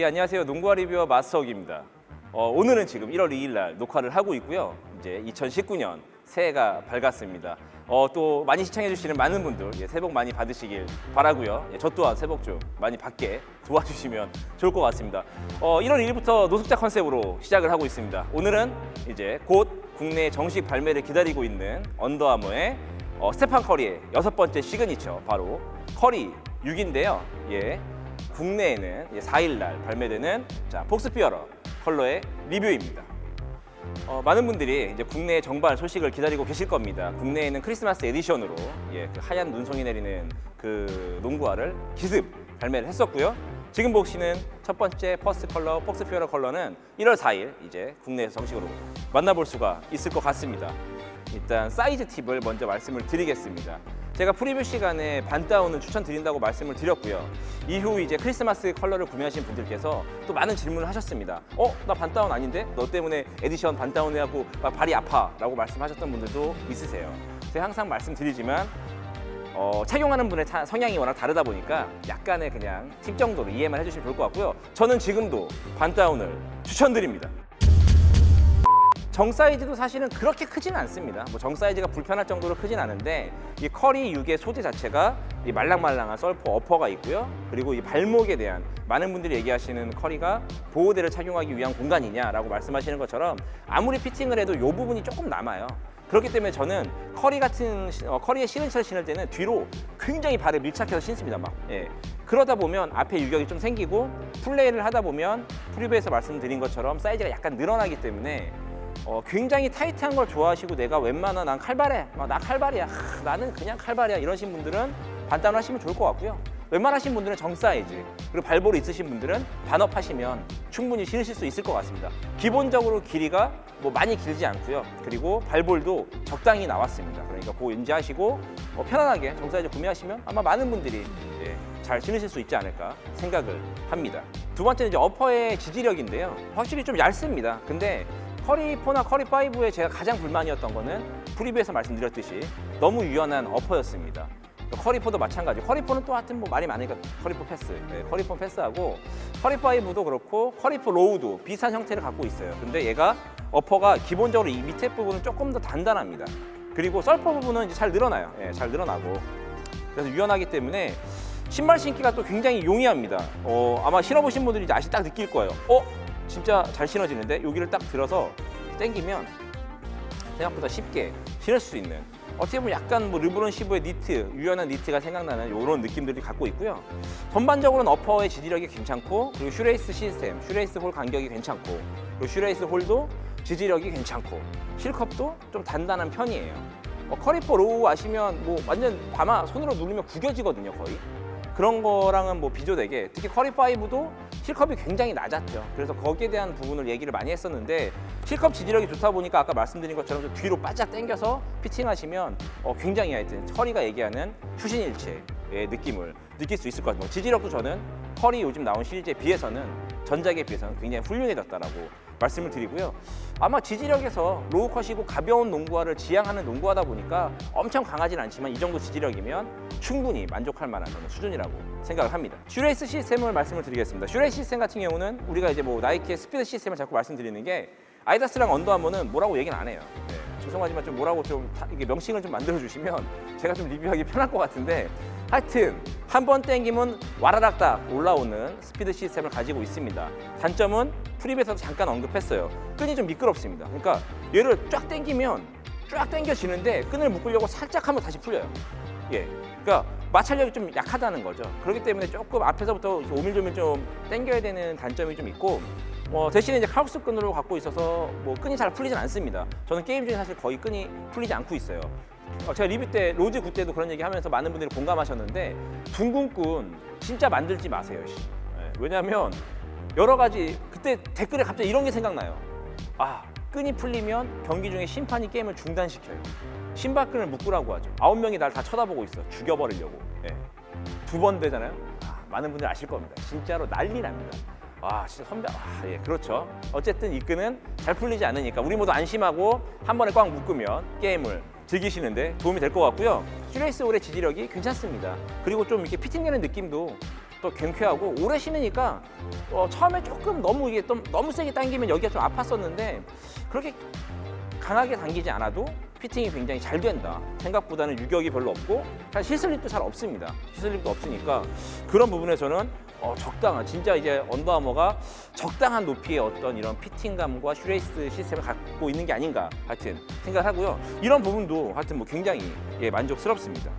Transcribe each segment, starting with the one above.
예, 안녕하세요. 농구와 리뷰어 마스터기입니다. 어, 오늘은 지금 1월 2일 날 녹화를 하고 있고요. 이제 2019년 새해가 밝았습니다. 어, 또 많이 시청해 주시는 많은 분들 예, 새해 복 많이 받으시길 바라고요. 예, 저 또한 새해 복 좀 많이 받게 도와주시면 좋을 것 같습니다. 어, 1월 1일부터 노숙자 컨셉으로 시작을 하고 있습니다. 오늘은 이제 곧 국내 정식 발매를 기다리고 있는 언더아머의 어, 스테판 커리의 여섯 번째 시그니처 바로 커리 6인데요. 예. 국내에는 4일날 발매되는 자, 폭스피어러 컬러의 리뷰입니다. 어, 많은 분들이 이제 국내 정발 소식을 기다리고 계실 겁니다. 국내에는 크리스마스 에디션으로 예, 그 하얀 눈송이 내리는 그 농구화를 기습 발매를 했었고요. 지금 보시는 첫 번째 퍼스트 컬러 폭스피어러 컬러는 1월 4일 이제 국내에서 정식으로 만나볼 수가 있을 것 같습니다. 일단 사이즈 팁을 먼저 말씀을 드리겠습니다. 제가 프리뷰 시간에 반다운을 추천드린다고 말씀을 드렸고요. 이후 이제 크리스마스 컬러를 구매하신 분들께서 또 많은 질문을 하셨습니다. 어? 나 반다운 아닌데? 너 때문에 에디션 반다운 해갖고 막 발이 아파 라고 말씀하셨던 분들도 있으세요. 제가 항상 말씀드리지만 어, 착용하는 분의 차- 성향이 워낙 다르다 보니까 약간의 그냥 팁 정도로 이해만 해주시면 좋을 것 같고요. 저는 지금도 반다운을 추천드립니다. 정 사이즈도 사실은 그렇게 크진 않습니다. 뭐 정 사이즈가 불편할 정도로 크진 않은데 이 커리 6의 소재 자체가 이 말랑말랑한 썰포 어퍼가 있고요. 그리고 이 발목에 대한 많은 분들이 얘기하시는 커리가 보호대를 착용하기 위한 공간이냐라고 말씀하시는 것처럼 아무리 피팅을 해도 이 부분이 조금 남아요. 그렇기 때문에 저는 커리 같은 시- 어, 커리의 시그니처를 신을 때는 뒤로 굉장히 발을 밀착해서 신습니다. 막 예. 그러다 보면 앞에 유격이 좀 생기고 플레이를 하다 보면 프리뷰에서 말씀드린 것처럼 사이즈가 약간 늘어나기 때문에 어, 굉장히 타이트한 걸 좋아하시고 내가 웬만한 난 칼발해 막 나 칼발이야. 하, 나는 그냥 칼발이야. 이러신 분들은 반다운 하시면 좋을 것 같고요. 웬만하신 분들은 정 사이즈 그리고 발볼이 있으신 분들은 반업 하시면 충분히 신으실 수 있을 것 같습니다. 기본적으로 길이가 뭐 많이 길지 않고요. 그리고 발볼도 적당히 나왔습니다. 그러니까 그거 인지하시고 어, 편안하게 정 사이즈 구매하시면 아마 많은 분들이 예, 잘 신으실 수 있지 않을까 생각을 합니다. 두 번째는 이제 어퍼의 지지력인데요. 확실히 좀 얇습니다. 근데 커리4나 커리5에 제가 가장 불만이었던 거는 프리뷰에서 말씀드렸듯이 너무 유연한 어퍼였습니다. 커리4도 마찬가지. 커리4는 또 하여튼 뭐 말이 많으니까 커리4 패스. 네, 커리4 패스하고 커리5도 그렇고 커리4 로우도 비슷한 형태를 갖고 있어요. 근데 얘가 어퍼가 기본적으로 이 밑에 부분은 조금 더 단단합니다. 그리고 썰퍼 부분은 이제 잘 늘어나요. 예, 잘 늘어나고. 그래서 유연하기 때문에 신발 신기가 또 굉장히 용이합니다. 어, 아마 신어보신 분들이 이제 아시 딱 느낄 거예요. 어? 진짜 잘 신어지는데 여기를 딱 들어서 당기면 생각보다 쉽게 신을 수 있는 어떻게 보면 약간 뭐 르브론 15의 니트, 유연한 니트가 생각나는 이런 느낌들이 갖고 있고요. 전반적으로는 어퍼의 지지력이 괜찮고 그리고 슈레이스 시스템, 슈레이스 홀 간격이 괜찮고 그리고 슈레이스 홀도 지지력이 괜찮고 실컵도 좀 단단한 편이에요. 어, 커리퍼 로우 아시면 뭐 완전 아마 손으로 누르면 구겨지거든요 거의. 그런 거랑은 뭐 비교되게 특히 커리5도 실컵이 굉장히 낮았죠. 그래서 거기에 대한 부분을 얘기를 많이 했었는데 실컵 지지력이 좋다 보니까 아까 말씀드린 것처럼 좀 뒤로 바짝 당겨서 피팅하시면 어, 굉장히 하여튼 커리가 얘기하는 휴신일체의 느낌을 느낄 수 있을 것 같아요. 지지력도 저는 커리 요즘 나온 시리즈에 비해서는 전작에 비해서는 굉장히 훌륭해졌다라고 말씀을 드리고요. 아마 지지력에서 로우컷이고 가벼운 농구화를 지향하는 농구하다 보니까 엄청 강하진 않지만 이 정도 지지력이면 충분히 만족할 만한 수준이라고 생각을 합니다. 슈레이스 시스템을 말씀을 드리겠습니다. 슈레이스 시스템 같은 경우는 우리가 이제 뭐 나이키의 스피드 시스템을 자꾸 말씀드리는 게 아이다스랑 언더아머는 뭐라고 얘기는 안 해요. 네, 죄송하지만 좀 뭐라고 좀 타- 이게 명칭을 좀 만들어 주시면 제가 좀 리뷰하기 편할 것 같은데 하여튼 한 번 땡기면 와라락 딱 올라오는 스피드 시스템을 가지고 있습니다. 단점은 프리뷰에서도 잠깐 언급했어요. 끈이 좀 미끄럽습니다. 그러니까 얘를 쫙 당기면 쫙 당겨지는데 끈을 묶으려고 살짝 하면 다시 풀려요. 예. 그러니까 마찰력이 좀 약하다는 거죠. 그렇기 때문에 조금 앞에서부터 오밀조밀 좀 당겨야 되는 단점이 좀 있고 어, 대신에 이제 카우스 끈으로 갖고 있어서 뭐 끈이 잘 풀리진 않습니다. 저는 게임 중에 사실 거의 끈이 풀리지 않고 있어요. 어, 제가 리뷰 때 로즈 굿 때도 그런 얘기 하면서 많은 분들이 공감하셨는데 둥근 끈 진짜 만들지 마세요. 씨. 예, 왜냐하면 여러 가지 그때 댓글에 갑자기 이런 게 생각나요. 아 끈이 풀리면 경기 중에 심판이 게임을 중단시켜요. 신발끈을 묶으라고 하죠. 아홉 명이 날 다 쳐다보고 있어. 죽여버리려고. 예. 두 번 되잖아요. 아, 많은 분들 아실 겁니다. 진짜로 난리 납니다. 와, 진짜 선배, 아, 예, 그렇죠. 어쨌든 이 끈은 잘 풀리지 않으니까 우리 모두 안심하고 한 번에 꽉 묶으면 게임을 즐기시는데 도움이 될 것 같고요. 슈레이스 올의 지지력이 괜찮습니다. 그리고 좀 이렇게 피팅되는 느낌도 또 경쾌하고 오래 신으니까 어, 처음에 조금 너무 이게 좀 너무 세게 당기면 여기가 좀 아팠었는데 그렇게 강하게 당기지 않아도 피팅이 굉장히 잘 된다. 생각보다는 유격이 별로 없고 사실 시슬립도 잘 없습니다. 시슬립도 없으니까 그런 부분에서는 어, 적당한 진짜 이제 언더아머가 적당한 높이의 어떤 이런 피팅감과 슈레이스 시스템을 갖고 있는 게 아닌가 하여튼 생각하고요. 이런 부분도 하여튼 뭐 굉장히 예, 만족스럽습니다.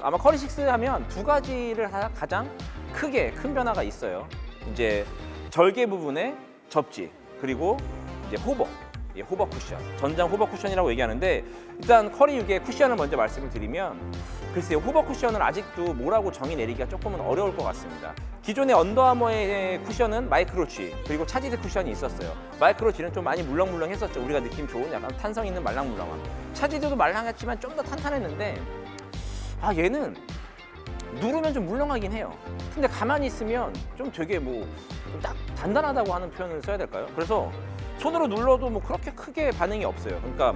아마 커리6 하면 두 가지를 하- 가장 크게 큰 변화가 있어요. 이제 절개 부분의 접지 그리고 이제 호버, 예, 호버 쿠션, 전장 호버 쿠션이라고 얘기하는데 일단 커리 6의 쿠션을 먼저 말씀을 드리면 글쎄요 호버 쿠션은 아직도 뭐라고 정의 내리기가 조금은 어려울 것 같습니다. 기존의 언더아머의 쿠션은 마이크로치 그리고 차지드 쿠션이 있었어요. 마이크로치는 좀 많이 물렁물렁했었죠. 우리가 느낌 좋은 약간 탄성 있는 말랑물랑함. 차지드도 말랑했지만 좀 더 탄탄했는데 아 얘는 누르면 좀 물렁하긴 해요. 근데 가만히 있으면 좀 되게 뭐 딱 단단하다고 하는 표현을 써야 될까요? 그래서 손으로 눌러도 뭐 그렇게 크게 반응이 없어요. 그러니까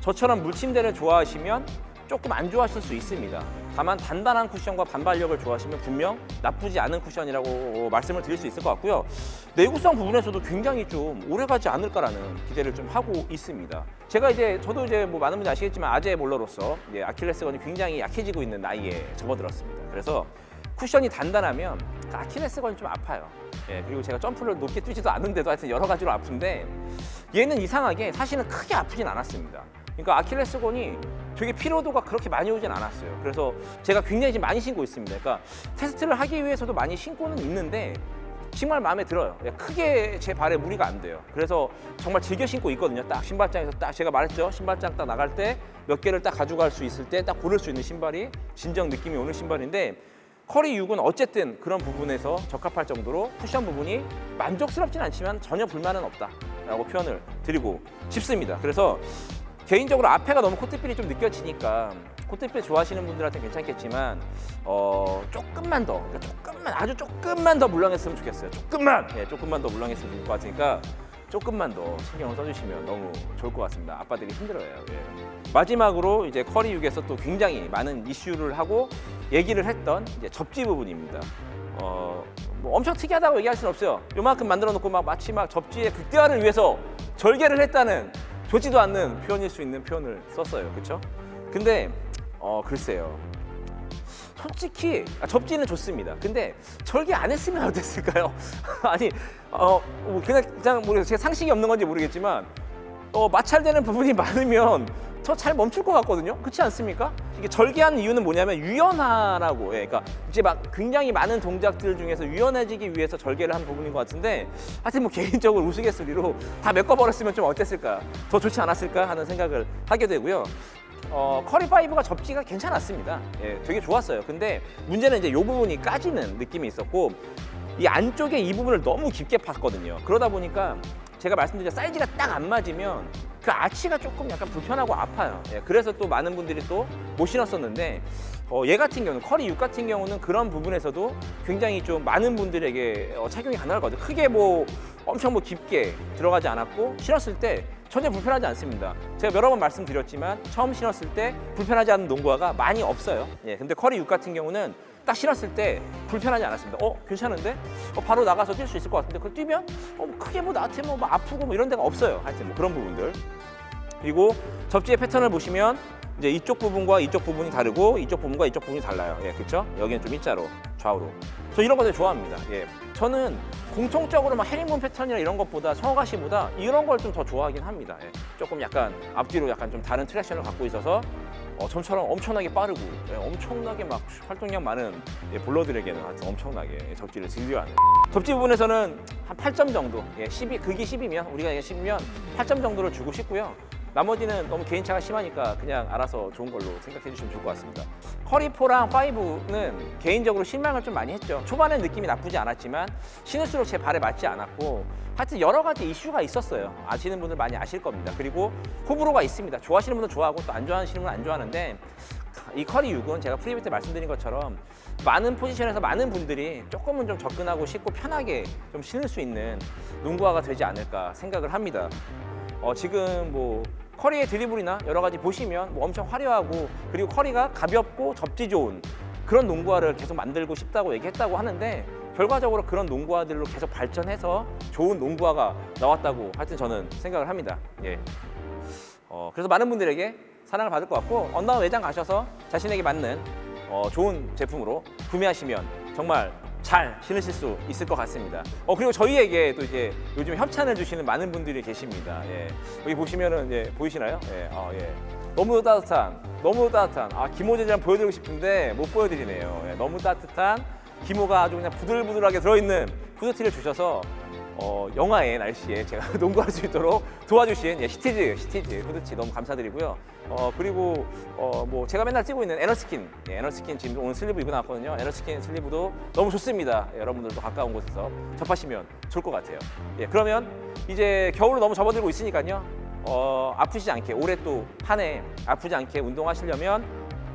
저처럼 물침대를 좋아하시면 조금 안 좋아하실 수 있습니다. 다만 단단한 쿠션과 반발력을 좋아하시면 분명 나쁘지 않은 쿠션이라고 말씀을 드릴 수 있을 것 같고요. 내구성 부분에서도 굉장히 좀 오래가지 않을까라는 기대를 좀 하고 있습니다. 제가 이제 저도 이제 뭐 많은 분들이 아시겠지만 아재 볼러로서 이제 아킬레스건이 굉장히 약해지고 있는 나이에 접어들었습니다. 그래서 쿠션이 단단하면 그 아킬레스건이 좀 아파요. 예, 그리고 제가 점프를 높게 뛰지도 않는데도 하여튼 여러 가지로 아픈데 얘는 이상하게 사실은 크게 아프진 않았습니다. 그러니까 아킬레스건이 되게 피로도가 그렇게 많이 오진 않았어요. 그래서 제가 굉장히 많이 신고 있습니다. 그러니까 테스트를 하기 위해서도 많이 신고는 있는데 정말 마음에 들어요. 예, 크게 제 발에 무리가 안 돼요. 그래서 정말 즐겨 신고 있거든요. 딱 신발장에서 딱 제가 말했죠. 신발장 딱 나갈 때 몇 개를 딱 가져갈 수 있을 때 딱 고를 수 있는 신발이 진정 느낌이 오는 신발인데 커리 6은 어쨌든 그런 부분에서 적합할 정도로 쿠션 부분이 만족스럽진 않지만 전혀 불만은 없다라고 표현을 드리고 싶습니다. 그래서 개인적으로 앞에가 너무 코트필이 좀 느껴지니까 코트필 좋아하시는 분들한테 괜찮겠지만 어 조금만 더 그러니까 조금만 아주 조금만 더 물렁했으면 좋겠어요. 조금만 예, 조금만 더 물렁했으면 좋을 것 같으니까 조금만 더 신경을 써주시면 너무 좋을 것 같습니다. 아빠들이 힘들어요. 예. 마지막으로 이제 커리 6에서 또 굉장히 많은 이슈를 하고 얘기를 했던 이제 접지 부분입니다. 어, 뭐 엄청 특이하다고 얘기할 수는 없어요. 요만큼 만들어 놓고 막 마치 막 접지의 극대화를 위해서 절개를 했다는 좋지도 않는 표현일 수 있는 표현을 썼어요. 그렇죠? 근데 어 글쎄요. 솔직히 아, 접지는 좋습니다. 근데 절개 안 했으면 어땠을까요? 아니 어 뭐 그냥 그냥 모르겠어요. 제가 상식이 없는 건지 모르겠지만 어 마찰되는 부분이 많으면 저 잘 멈출 것 같거든요. 그렇지 않습니까? 이게 절개하는 이유는 뭐냐면 유연하라고. 예, 그러니까 이제 막 굉장히 많은 동작들 중에서 유연해지기 위해서 절개를 한 부분인 것 같은데 하여튼 뭐 개인적으로 우스갯소리로 다 메꿔버렸으면 좀 어땠을까? 더 좋지 않았을까 하는 생각을 하게 되고요. 어, 커리 파이브가 접지가 괜찮았습니다. 예, 되게 좋았어요. 근데 문제는 이제 이 부분이 까지는 느낌이 있었고 이 안쪽에 이 부분을 너무 깊게 팠거든요. 그러다 보니까 제가 말씀드린 사이즈가 딱 안 맞으면 그 아치가 조금 약간 불편하고 아파요. 예, 그래서 또 많은 분들이 또 못 신었었는데 어, 얘 같은 경우는 커리 6 같은 경우는 그런 부분에서도 굉장히 좀 많은 분들에게 어, 착용이 가능하거든요. 크게 뭐 엄청 뭐 깊게 들어가지 않았고 신었을 때 전혀 불편하지 않습니다. 제가 여러 번 말씀드렸지만 처음 신었을 때 불편하지 않은 농구화가 많이 없어요. 예, 근데 커리 6 같은 경우는 딱 신었을 때 불편하지 않았습니다. 어, 괜찮은데? 어, 바로 나가서 뛸 수 있을 것 같은데 그걸 뛰면 어, 뭐 크게 뭐 나한테 뭐, 뭐 아프고 뭐 이런 데가 없어요. 하여튼 뭐 그런 부분들. 그리고 접지의 패턴을 보시면 이제 이쪽 부분과 이쪽 부분이 다르고 이쪽 부분과 이쪽 부분이 달라요. 예, 그렇죠? 여기는 좀 일자로 좌우로. 저 이런 것들 좋아합니다. 예, 저는 공통적으로 막 헤링본 패턴이나 이런 것보다 성화가시보다 이런 걸 좀 더 좋아하긴 합니다. 예, 조금 약간 앞뒤로 약간 좀 다른 트랙션을 갖고 있어서 어, 전처럼 엄청나게 빠르고 예, 엄청나게 막 활동량 많은 예, 볼러들에게는 하여튼 엄청나게 예, 접지를 즐겨하는. 접지 부분에서는 한 8점 정도 예, 12, 극이 10이면 우리가 이게 10이면 8점 정도를 주고 싶고요 나머지는 너무 개인차가 심하니까 그냥 알아서 좋은 걸로 생각해 주시면 좋을 것 같습니다. 커리4랑 5는 개인적으로 실망을 좀 많이 했죠. 초반엔 느낌이 나쁘지 않았지만 신을수록 제 발에 맞지 않았고 하여튼 여러 가지 이슈가 있었어요. 아시는 분들 많이 아실 겁니다. 그리고 호불호가 있습니다. 좋아하시는 분은 좋아하고 또 안 좋아하시는 분은 안 좋아하는데 이 커리 6은 제가 프리뷰 때 말씀드린 것처럼 많은 포지션에서 많은 분들이 조금은 좀 접근하고 쉽고 편하게 좀 신을 수 있는 농구화가 되지 않을까 생각을 합니다. 어, 지금 뭐 커리의 드리블이나 여러 가지 보시면 뭐 엄청 화려하고 그리고 커리가 가볍고 접지 좋은 그런 농구화를 계속 만들고 싶다고 얘기했다고 하는데 결과적으로 그런 농구화들로 계속 발전해서 좋은 농구화가 나왔다고 하여튼 저는 생각을 합니다. 예. 어, 그래서 많은 분들에게 사랑을 받을 것 같고 언나운 매장 가셔서 자신에게 맞는 어, 좋은 제품으로 구매하시면 정말 잘 신으실 수 있을 것 같습니다. 어 그리고 저희에게 또 이제 요즘 협찬을 주시는 많은 분들이 계십니다. 예. 여기 보시면은 예, 보이시나요? 예. 아, 예. 너무 따뜻한, 너무 따뜻한. 아 기모제장 보여드리고 싶은데 못 보여드리네요. 예, 너무 따뜻한 기모가 아주 그냥 부들부들하게 들어있는 후드티를 주셔서 어, 영하의 날씨에 제가 농구할 수 있도록 도와주신 예, 시티즈, 시티즈 후드티 너무 감사드리고요. 어, 그리고 어, 뭐 제가 맨날 쓰고 있는 에너스킨, 예, 에너스킨 지금 오늘 슬리브 입고 나왔거든요. 에너스킨 슬리브도 너무 좋습니다. 예, 여러분들도 가까운 곳에서 접하시면 좋을 것 같아요. 예, 그러면 이제 겨울로 너무 접어들고 있으니까요. 어, 아프지 않게 올해 또 한 해 아프지 않게 운동하시려면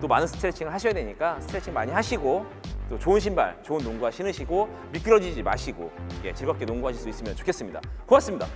또 많은 스트레칭을 하셔야 되니까 스트레칭 많이 하시고 또 좋은 신발, 좋은 농구화 신으시고 미끄러지지 마시고 예, 즐겁게 농구하실 수 있으면 좋겠습니다. 고맙습니다.